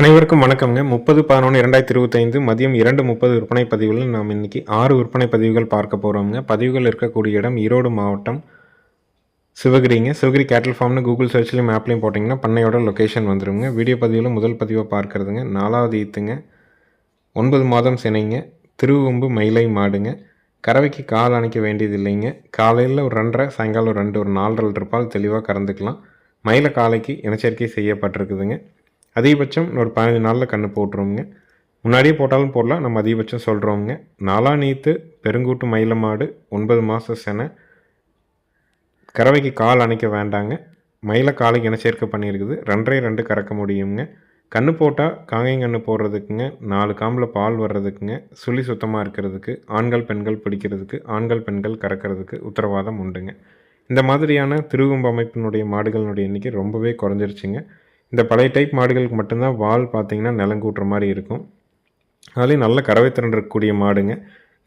அனைவருக்கும் வணக்கம்ங்க. முப்பது பதினொன்று இரண்டாயிரத்தி இருபத்தைந்து மதியம் இரண்டு முப்பது விற்பனை பதிவுகளில் நாம் இன்னைக்கு ஆறு விற்பனை பதிவுகள் பார்க்க போகிறோம்ங்க பதிவுகள் இருக்கக்கூடிய இடம் ஈரோடு மாவட்டம் சிவகிரிங்க. சிவகிரி கேட்டல் ஃபார்ம்னு கூகுள் சர்ச்லேயும் மேப்லையும் போட்டிங்கன்னா பண்ணையோட லொக்கேஷன் வந்துடுங்க வீடியோ பதிவில் முதல் பதிவாக பார்க்கறதுங்க. நாலாவது ஈத்துங்க. ஒன்பது மாதம் சினைங்க. திருவொம்பு மயிலை மாடுங்க. கறவைக்கு கால் அணைக்க வேண்டியது இல்லைங்க காலையில் ஒரு ரெண்டரை சாயங்காலம் ஒரு ரெண்டு ஒரு நாலரை இருப்பால் தெளிவாக கறந்துக்கலாம். மயில காலைக்கு இனச்சரிக்கை செய்யப்பட்டிருக்குதுங்க. அதிகபட்சம் ஒரு பதினஞ்சு நாளில் கன்று போட்டுருவோங்க முன்னாடியே போட்டாலும் போடலாம் நம்ம அதிகபட்சம் சொல்கிறோங்க நாலா நீத்து பெருங்கூட்டு மயில மாடு ஒன்பது மாத செனை. கறவைக்கு கால் அணைக்க வேண்டாங்க. மயில காலைக்கு இன சேர்க்கை பண்ணியிருக்குது. ரெண்டரை ரெண்டு கறக்க முடியுங்க. கன்று போட்டால் காங்கையும் கன்று போடுறதுக்குங்க. நாலு காம்பில் பால் வர்றதுக்குங்க. சுழி சுத்தமாக இருக்கிறதுக்கு ஆண்கள் பெண்கள் பிடிக்கிறதுக்கு ஆண்கள் பெண்கள் கறக்கிறதுக்கு உத்தரவாதம் உண்டுங்க. இந்த மாதிரியான திருவம்பு அமைப்பினுடைய மாடுகளினுடைய எண்ணிக்கை ரொம்பவே குறைஞ்சிருச்சுங்க. இந்த பழைய டைப் மாடுகளுக்கு மட்டும்தான் வால் பார்த்தீங்கன்னா நிலங்கூட்டுற மாதிரி இருக்கும். அதுலேயும் நல்ல கறவை திறன் இருக்கக்கூடிய மாடுங்க.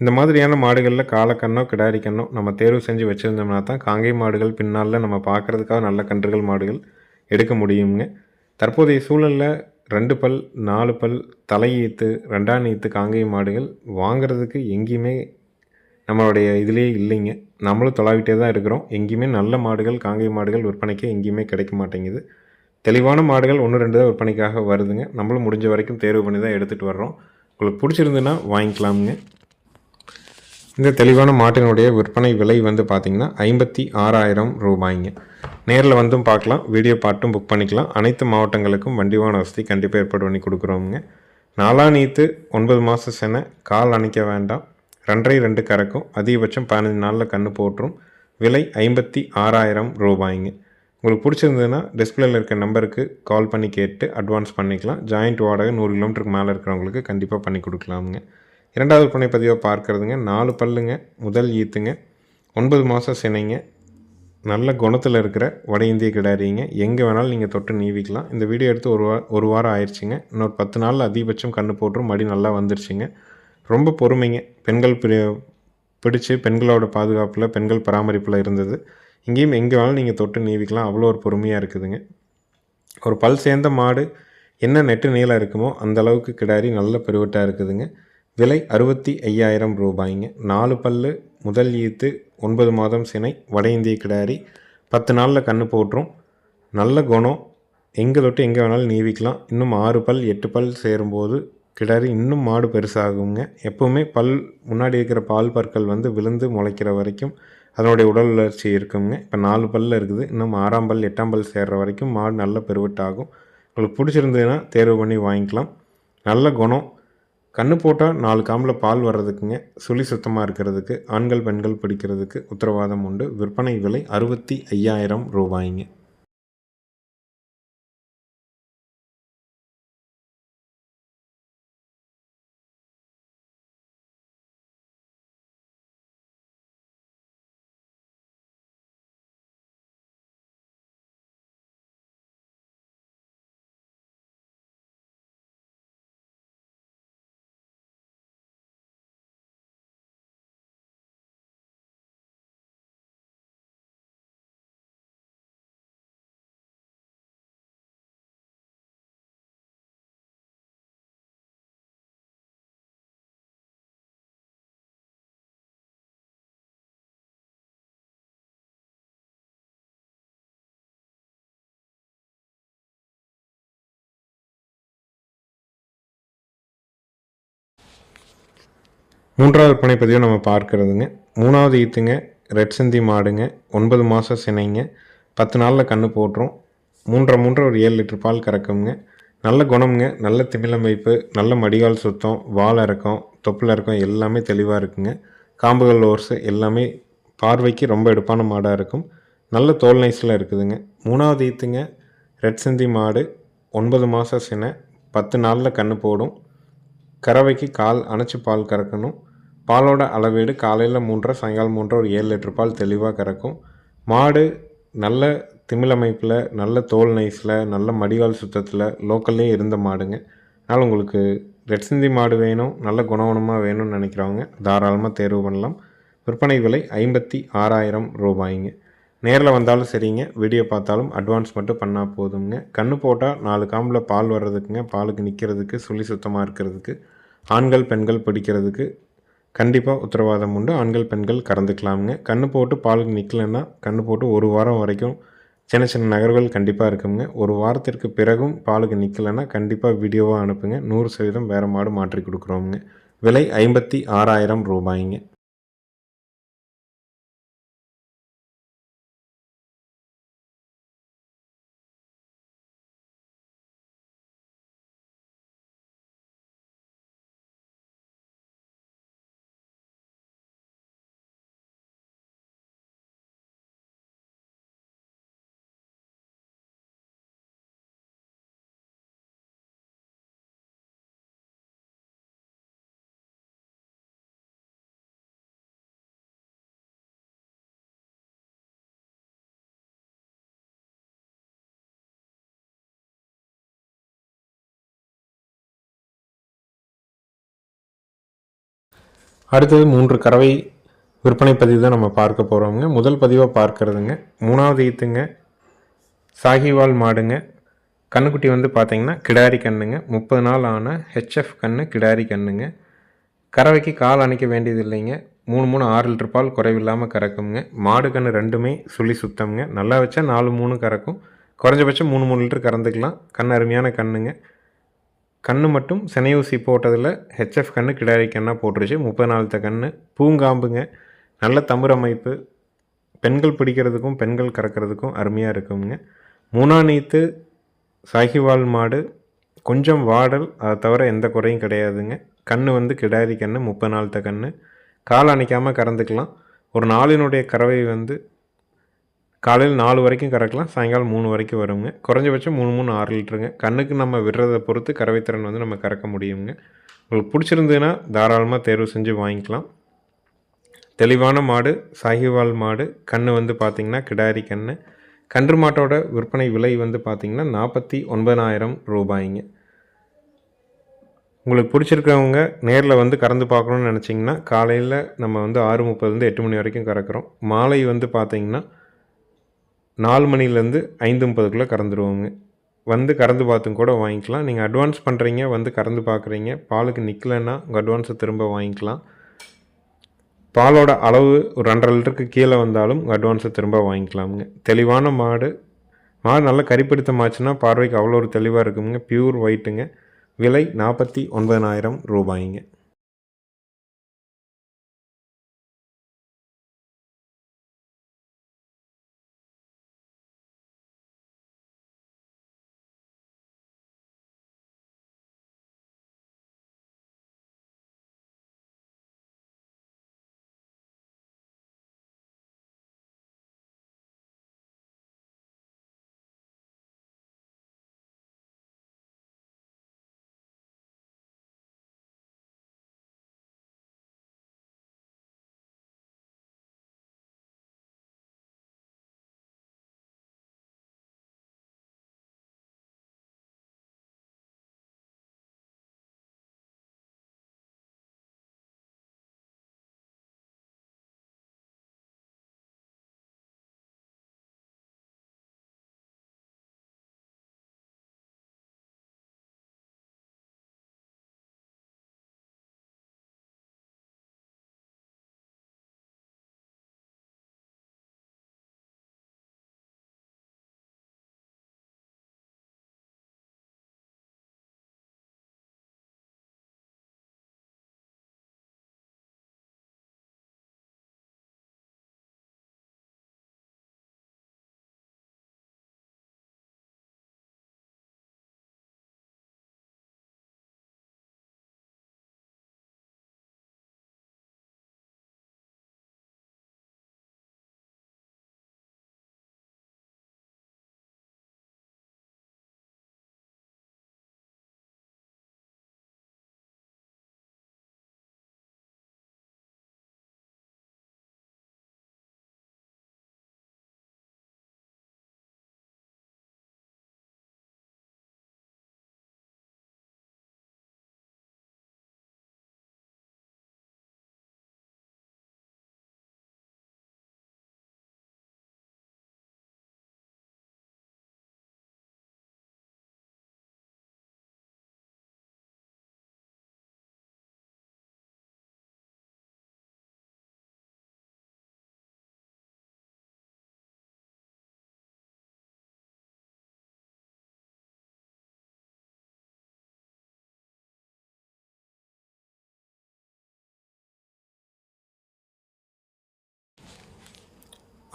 இந்த மாதிரியான மாடுகளில் காலக்கண்ணோ கிடாரி கண்ணோ நம்ம தேர்வு செஞ்சு வச்சுருந்தோம்னா தான் காங்கை மாடுகள் பின்னால் நம்ம பார்க்குறதுக்காக நல்ல கன்றுகள் மாடுகள் எடுக்க முடியுங்க. தற்போதைய சூழலில் ரெண்டு பல் நாலு பல் தலையீத்து ரெண்டாம் ஈத்து காங்கை மாடுகள் வாங்குறதுக்கு எங்கேயுமே நம்மளுடைய இதுலேயே இல்லைங்க. நம்மளும் தொலாவிட்டே தான் இருக்கிறோம். எங்கேயுமே நல்ல மாடுகள் காங்கை மாடுகள் விற்பனைக்கு எங்கேயுமே கிடைக்க மாட்டேங்குது. தெளிவான மாடுகள் ஒன்று ரெண்டு தான் விற்பனைக்காக வருதுங்க. நம்மளும் முடிஞ்ச வரைக்கும் தேர்வு பண்ணி தான் எடுத்துகிட்டு வர்றோம். உங்களுக்கு பிடிச்சிருந்துன்னா வாங்கிக்கலாமுங்க. இந்த தெளிவான மாட்டினுடைய விற்பனை விலை வந்து பார்த்திங்கன்னா ஐம்பத்தி ஆறாயிரம் ரூபாய்ங்க. நேரில் வந்தும் பார்க்கலாம் வீடியோ பாட்டும் புக் பண்ணிக்கலாம். அனைத்து மாவட்டங்களுக்கும் வண்டிவான வசதி கண்டிப்பாக ஏற்பாடு பண்ணி கொடுக்குறோங்க நாலா நீத்து ஒன்பது மாதம் சென கால் அணைக்க வேண்டாம். ரெண்டரை ரெண்டு கறக்கும் அதிகபட்சம் பதினஞ்சு நாளில் கன்று போட்டுரும் விலை ஐம்பத்தி ஆறாயிரம் ரூபாய்ங்க. உங்களுக்கு பிடிச்சிருந்ததுன்னா டிஸ்பிளேல இருக்க நம்பருக்கு கால் பண்ணி கேட்டு அட்வான்ஸ் பண்ணிக்கலாம். ஜாயிண்ட் வாடகை நூறு கிலோமீட்டருக்கு மேலே இருக்கிறவங்களுக்கு கண்டிப்பாக பண்ணி கொடுக்கலாமுங்க. இரண்டாவது புனை பதிவாக பார்க்குறதுங்க. நாலு பல்லுங்க முதல் ஈத்துங்க. ஒன்பது மாதம் சினைங்க. நல்ல குணத்தில் இருக்கிற வட இந்திய கிடாரிங்க. எங்கே வேணாலும் நீங்கள் தொட்டு நீவிக்கலாம். இந்த வீடியோ எடுத்து ஒரு வா ஒரு வாரம் ஆயிடுச்சுங்க. இன்னொரு பத்து நாளில் அதிகபட்சம் கண்ணு போட்டுரும். மடி நல்லா வந்துருச்சுங்க. ரொம்ப பொறுமைங்க. பெண்கள் பிடிச்சு பெண்களோட பாதுகாப்பில் பெண்கள் பராமரிப்பில் இருந்தது. இங்கேயும் எங்கே வேணாலும் நீங்கள் தொட்டு நீவிக்கலாம். அவ்வளோ ஒரு பொறுமையாக இருக்குதுங்க. ஒரு பல் சேர்ந்த மாடு என்ன நெட்டு நீளம் இருக்குமோ அந்த அளவுக்கு கிடாரி நல்ல பெருவட்டாக இருக்குதுங்க. விலை அறுபத்தி ஐயாயிரம் ரூபாய்ங்க. நாலு பல்லு முதல் ஈத்து ஒன்பது மாதம் சினை வட இந்திய கிடாரி. பத்து நாளில் கன்று போட்டுரும். நல்ல குணம். எங்கே தொட்டு எங்கே வேணாலும் நீவிக்கலாம். இன்னும் ஆறு பல் எட்டு பல் சேரும்போது கிடாரி இன்னும் மாடு பெருசாகுங்க. எப்போவுமே பல் முன்னாடி இருக்கிற பால் பற்கள் வந்து விழுந்து முளைக்கிற வரைக்கும் அதனுடைய உடல் வளர்ச்சி இருக்குங்க. இப்போ நாலு பல்லில் இருக்குது. இன்னும் ஆறாம் பல் எட்டாம் பல் சேர்கிற வரைக்கும் மாடு நல்ல பெருவட்டாகும். உங்களுக்கு பிடிச்சிருந்ததுன்னா தேர்வு பண்ணி வாங்கிக்கலாம். நல்ல குணம். கண்ணு போட்டால் நாலு காம்பில் பால் வர்றதுக்குங்க. சுழி சுத்தமாக இருக்கிறதுக்கு ஆண்கள் பெண்கள் பிடிக்கிறதுக்கு உத்தரவாதம் உண்டு. விற்பனை விலை அறுபத்தி ஐயாயிரம் ரூபாய்ங்க. மூன்றாவது விற்பனை பதிவு நம்ம பார்க்குறதுங்க. மூணாவது ஈத்துங்க ரெட் சிந்தி மாடுங்க ஒன்பது மாதம் சினைங்க பத்து நாளில் கன்று போட்டுரும். மூன்றரை மூன்றரை ஒரு ஏழு லிட்டர் பால் கறக்குங்க. நல்ல குணம்ங்க நல்ல திமிழமைப்பு நல்ல மடிகால் சுத்தம் வால் இறக்கம் தொப்புள் இறக்கம் எல்லாமே தெளிவாக இருக்குங்க. காம்புகள் ஓர்ஸு எல்லாமே பார்வைக்கு ரொம்ப எடுப்பான மாடாக இருக்கும். நல்ல தோல் நைஸில் இருக்குதுங்க. மூணாவது ஈத்துங்க ரெட் சிந்தி மாடு ஒன்பது மாதம் சினை பத்து நாளில் கன்று போடும். கறவைக்கு கால் அணைச்சி பால் கறக்கணும். பாலோட அளவீடு காலையில் மூன்றரை சாயங்காலம் மூன்றரை ஒரு ஏழு லிட்டர் பால் தெளிவாக கறக்கும். மாடு நல்ல திமிழமைப்பில் நல்ல தோல் நைஸில் நல்ல மடிகால் சுத்தத்தில் லோக்கல்லே இருந்த மாடுங்க. அதனால் உங்களுக்கு ரெட் சிந்தி மாடு வேணும் நல்ல குணவனமாக வேணும்னு நினைக்கிறவங்க தாராளமாக தேர்வு பண்ணலாம். விற்பனை விலை ஐம்பத்தி ஆறாயிரம் ரூபாய்ங்க. நேரில் வந்தாலும் சரிங்க வீடியோ பார்த்தாலும் அட்வான்ஸ் மட்டும் பண்ணால் போதுங்க கன்று போட்டால் நாலு காம்பில் பால் வர்றதுக்குங்க பாலுக்கு நிற்கிறதுக்கு சுழி சுத்தமாக இருக்கிறதுக்கு ஆண்கள் பெண்கள் பிடிக்கிறதுக்கு கண்டிப்பாக உத்தரவாதம் உண்டு. ஆண்கள் பெண்கள் கறந்துக்கலாமுங்க. கன்று போட்டு பாலுக்கு நிற்கலன்னா கன்று போட்டு ஒரு வாரம் வரைக்கும் சின்ன சின்ன நகர்வுகள் கண்டிப்பாக இருக்குங்க. ஒரு வாரத்திற்கு பிறகும் பாலுக்கு நிற்கலைன்னா கண்டிப்பாக வீடியோவாக அனுப்புங்க. நூறு சதவீதம் வேறு மாடு மாற்றி கொடுக்குறோங்க விலை ஐம்பத்தி ஆறாயிரம் ரூபாய்ங்க. அடுத்தது மூன்று கறவை விற்பனை பதிவு தான் நம்ம பார்க்க போகிறோங்க முதல் பதிவாக பார்க்கறதுங்க. மூணாவது ஈத்துங்க. சாகிவால் மாடுங்க. கண்ணுக்குட்டி வந்து பார்த்தீங்கன்னா கிடாரி கண்ணுங்க. முப்பது நாள் ஆன ஹெச்எஃப் கண்ணு கிடாரி கண்ணுங்க. கறவைக்கு கால் அணைக்க வேண்டியது இல்லைங்க. மூணு மூணு ஆறு லிட்டர் பால் குறைவில்லாமல் கறக்குங்க. மாடு கன்று ரெண்டுமே சுழி சுத்தம்ங்க. நல்லா வச்சா நாலு மூணு கறக்கும். குறைஞ்சபட்சம் மூணு மூணு லிட்டர் கறந்துக்கலாம். கண் அருமையான கண்ணுங்க. கண்ணு மட்டும் செனையூசி போட்டதில் ஹெச்எஃப் கண்ணு கிடாரி கண்ணாக போட்டுருச்சு. முப்பது நாளத்த கண்ணு. பூங்காம்புங்க. நல்ல தமிழ் அமைப்பு. பெண்கள் பிடிக்கிறதுக்கும் பெண்கள் கறக்கிறதுக்கும் அருமையாக இருக்குங்க. மூணா நீத்து சாகிவால் மாடு. கொஞ்சம் வாடல் அதை தவிர எந்த குறையும் கிடையாதுங்க. கண்ணு வந்து கிடாரி கண்ணு முப்பது நாளத்த கண்ணு. கால் அணைக்காமல் கறந்துக்கலாம். ஒரு நாளினுடைய கறவை வந்து காலையில் நாலு வரைக்கும் கறக்கலாம் சாயங்காலம் மூணு வரைக்கும் வருங்க. குறைஞ்சபட்சம் மூணு மூணு ஆறு லிட்டருங்க. கண்ணுக்கு நம்ம விடுறதை பொறுத்து கறவைத்திறன் வந்து நம்ம கறக்க முடியுங்க. உங்களுக்கு பிடிச்சிருந்ததுன்னா தாராளமாக தேர்வு செஞ்சு வாங்கிக்கலாம். தெளிவான மாடு சாகிவால் மாடு கன்று வந்து பார்த்திங்கன்னா கிடாரி கன்று கன்று மாட்டோட விற்பனை விலை வந்து பார்த்திங்கன்னா நாற்பத்தி ஒன்பதாயிரம் ரூபாய்ங்க. உங்களுக்கு பிடிச்சிருக்கவங்க நேரில் வந்து கறந்து பார்க்கணுன்னு நினச்சிங்கன்னா காலையில் நம்ம வந்து ஆறு முப்பதுலேருந்து எட்டு மணி வரைக்கும் கறக்கிறோம். மாலை வந்து பார்த்திங்கன்னா நாலு மணிலேருந்து ஐந்து முப்பதுக்குள்ளே கறந்துடுவோங்க வந்து கறந்து பார்த்தும் கூட வாங்கிக்கலாம். நீங்கள் அட்வான்ஸ் பண்ணுறீங்க வந்து கறந்து பார்க்குறீங்க பாலுக்கு நிற்கலைன்னா உங்கள் அட்வான்ஸை திரும்ப வாங்கிக்கலாம். பாலோட அளவு ஒரு ரெண்டரை லிட்டருக்கு கீழே வந்தாலும் உங்கள் அட்வான்ஸை திரும்ப வாங்கிக்கலாமுங்க. தெளிவான மாடு. மாடு நல்லா கறிப்பிடித்தமாச்சுன்னா பார்வைக்கு அவ்வளோ ஒரு தெளிவாக இருக்குங்க பியூர் ஒயிட்டுங்க விலை நாற்பத்தி ஒன்பதனாயிரம் ரூபாய்ங்க.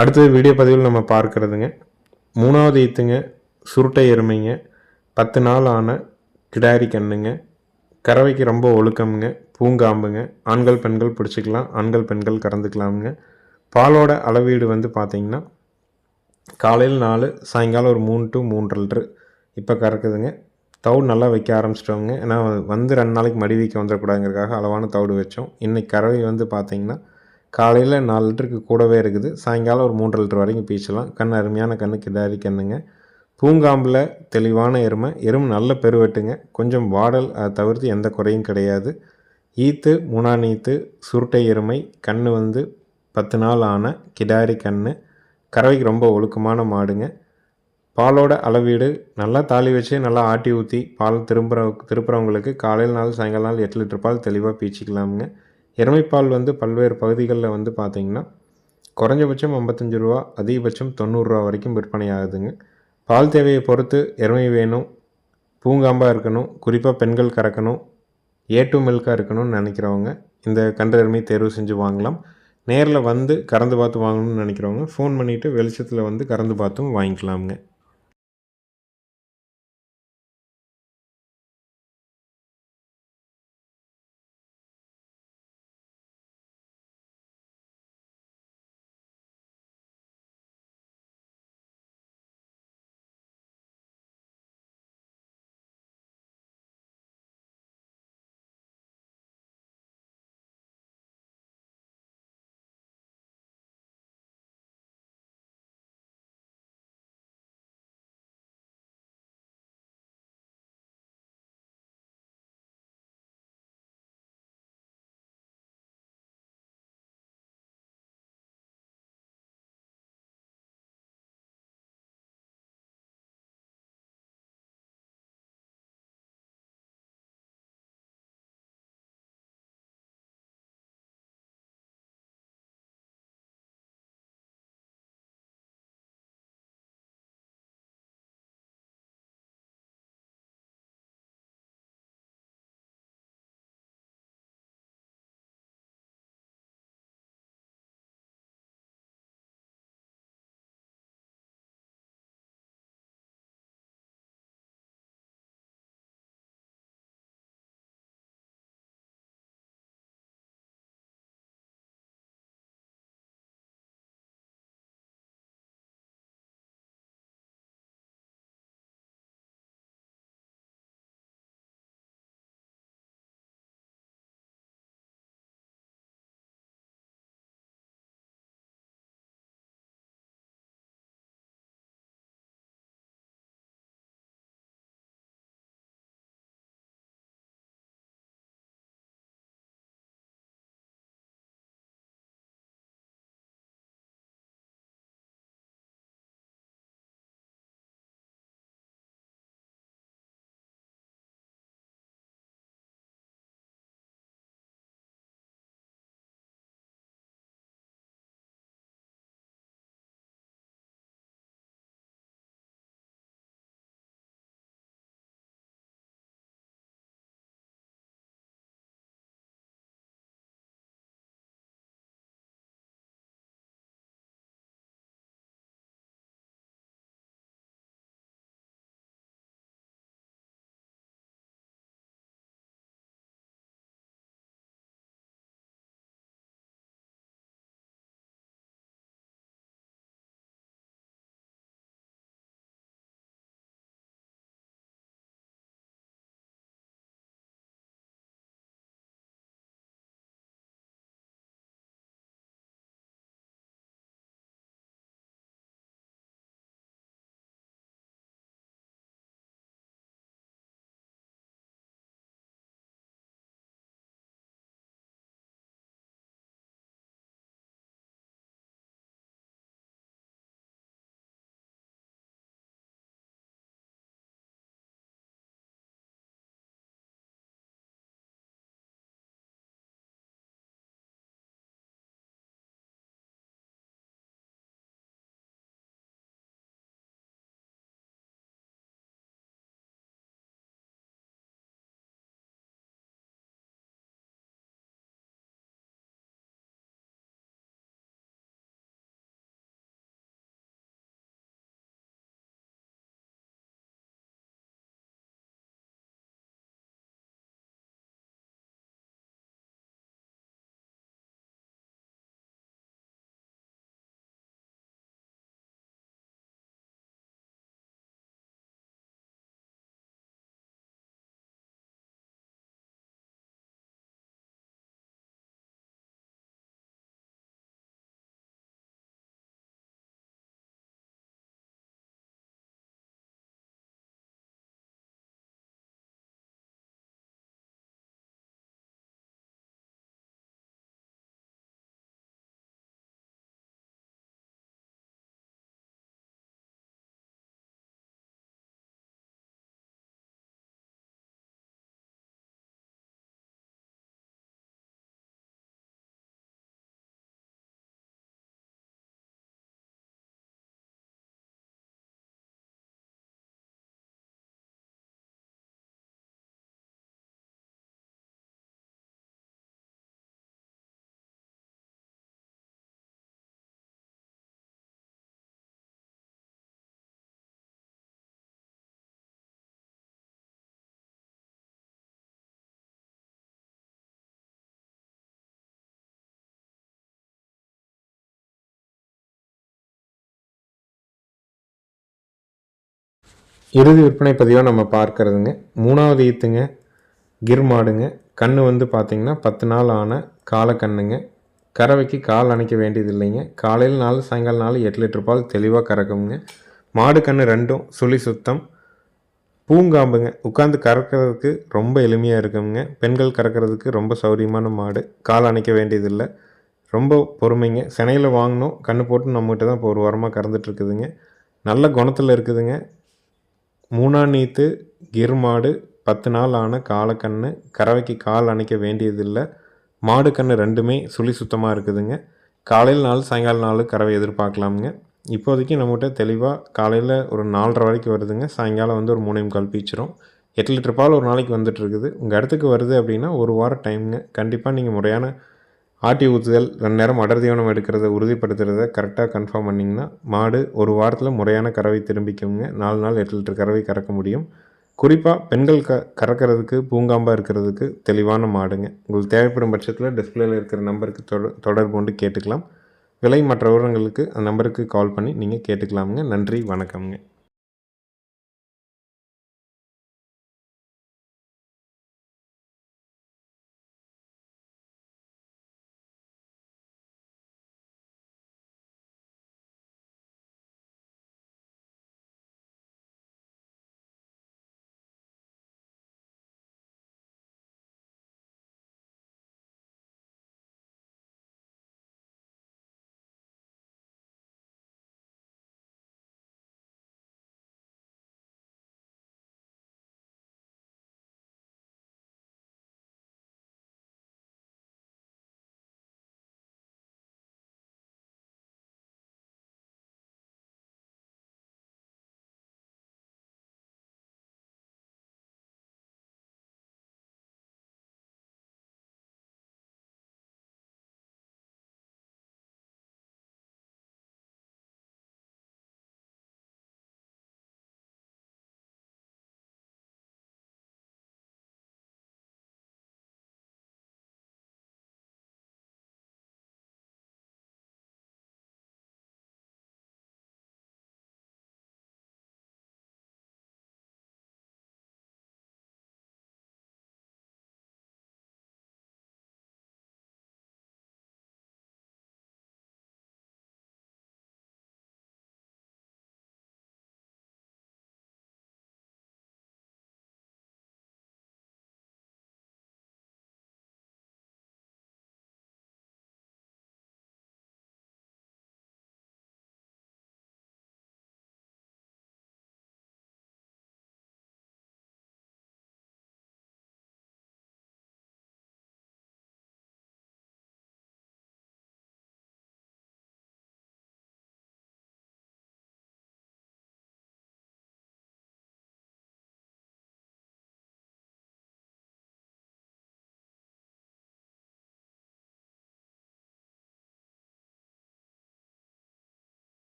அடுத்தது வீடியோ பதிவில் நம்ம பார்க்குறதுங்க. மூணாவது ஈத்துங்க சுருட்டை எருமைங்க. பத்து நாள் ஆன கிடாரி கண்ணுங்க. கறவைக்கு ரொம்ப ஒழுக்கம்ங்க பூங்காம்புங்க. ஆண்கள் பெண்கள் பிடிச்சிக்கலாம் ஆண்கள் பெண்கள் கறந்துக்கலாமுங்க. பாலோட அளவீடு வந்து பார்த்திங்கன்னா காலையில் நாலு சாயங்காலம் ஒரு மூணு டு மூன்று லிட்ரு இப்போ கறக்குதுங்க. தவுடு நல்லா வைக்க ஆரம்பிச்சிட்டோங்க ஏன்னா வந்து ரெண்டு நாளைக்கு மடி வைக்க வந்துடக்கூடாதுங்கிறதுக்காக அளவான தவுடு வச்சோம். இன்றைக்கி கறவை வந்து பார்த்திங்கன்னா காலையில் நாலு லிட்டருக்கு கூடவே இருக்குது. சாயங்காலம் ஒரு மூன்று லிட்டர் வரைக்கும் பீச்சலாம் கண் அருமையான கண்ணு கிடாரி கண்ணுங்க. பூங்காம்பில் தெளிவான எருமை. எருமை நல்ல பெருவெட்டுங்க கொஞ்சம் வாடல் அதை தவிர்த்து எந்த குறையும் கிடையாது. ஈத்து மூணாம் ஈத்து சுருட்டை எருமை கண் வந்து பத்து நாள் ஆன கிடாரி கண் கறவைக்கு ரொம்ப ஒழுக்கமான மாடுங்க. பாலோட அளவீடு நல்லா தாலி வச்சு நல்லா ஆட்டி ஊற்றி பால் திரும்புகிற திருப்புறவங்களுக்கு காலையில் நாள் சாயங்காலம் நாள் எட்டு லிட்டர் பால் தெளிவாக பீச்சிக்கலாமுங்க. எருமைப்பால் வந்து பல்வேறு பகுதிகளில் வந்து பார்த்திங்கன்னா குறைஞ்சபட்சம் ஐம்பத்தஞ்சு ரூபா அதிகபட்சம் தொண்ணூறுரூவா வரைக்கும் விற்பனை ஆகுதுங்க. பால் தேவையை பொறுத்து எருமை வேணும் பூங்காம்பாக இருக்கணும் குறிப்பாக பெண்கள் கறக்கணும் ஏ டு மில்காக இருக்கணும்னு நினைக்கிறவங்க இந்த கன்று எருமை தேர்வு செஞ்சு வாங்கலாம். நேரில் வந்து கறந்து பார்த்து வாங்கணும்னு நினைக்கிறவங்க ஃபோன் பண்ணிவிட்டு வெளிச்சத்தில் வந்து கறந்து பார்த்தும் வாங்கிக்கலாமுங்க. இறுதி விற்பனை பதிவாக நம்ம பார்க்கறதுங்க. மூணாவது ஈத்துங்க கிர் மாடுங்க. கன்று வந்து பார்த்திங்கன்னா பத்து நாள் ஆன காலக்கண்ணுங்க கறவைக்கு கால் அணைக்க வேண்டியது இல்லைங்க காலையில் நாலு சாயங்காலம் நாலு எட்டு லிட்டர் பால் தெளிவாக கறக்குங்க. மாடு கன்று ரெண்டும் சுழி சுத்தம். பூங்காம்புங்க. உட்காந்து கறக்கிறதுக்கு ரொம்ப எளிமையாக இருக்குங்க. பெண்கள் கறக்கிறதுக்கு ரொம்ப சௌரியமான மாடு. கால் அணைக்க வேண்டியதில்லை. ரொம்ப பொறுமைங்க. சினையில் வாங்கினோம் கன்று போட்டு நம்மகிட்ட தான் இப்போ ஒரு வாரமாக கறந்துட்டுருக்குதுங்க நல்ல குணத்தில் இருக்குதுங்க. மூணாம் நீத்து கிர் மாடு பத்து நாள் ஆன காலக்கண்ணு கறவைக்கு கால் அணைக்க வேண்டியதில்லை. மாடு கன்று ரெண்டுமே சுழி சுத்தமாக இருக்குதுங்க. காலையில் நாள் சாயங்காலம் நாள் கறவை எதிர்பார்க்கலாமுங்க. இப்போதைக்கு நம்மகிட்ட தெளிவாக காலையில் ஒரு நாலரை வரைக்கும் வருதுங்க. சாயங்காலம் வந்து ஒரு மூணே முக்கால் பீச்சிரும். எட்டு லிட்டர் பால் ஒரு நாளைக்கு வந்துட்டு இருக்குது. உங்கள் இடத்துக்கு வருது அப்படின்னா ஒரு வாரம் டைமுங்க. கண்டிப்பாக நீங்கள் முறையான ஆட்டி ஊற்றுதல் ரெண்டு நேரம் அடர் தீவனம் எடுக்கிறத உறுதிப்படுத்துறத கரெக்டாக கன்ஃபார்ம் பண்ணிங்கன்னா மாடு ஒரு வாரத்தில் முறையான கறவை திரும்பிக்குங்க. நாலு நாள் எட்டு லிட்டர் கறவை கறக்க முடியும். குறிப்பாக பெண்கள் க கறக்கிறதுக்கு பூங்காம்பாக இருக்கிறதுக்கு தெளிவான மாடுங்க. உங்களுக்கு தேவைப்படும் பட்சத்தில் டிஸ்பிளேயில் இருக்கிற நம்பருக்கு தொட தொடர்பு கொண்டு கேட்டுக்கலாம். விலை மற்ற விவரங்களுக்கு அந்த நம்பருக்கு கால் பண்ணி நீங்கள் கேட்டுக்கலாமுங்க. நன்றி வணக்கம்ங்க.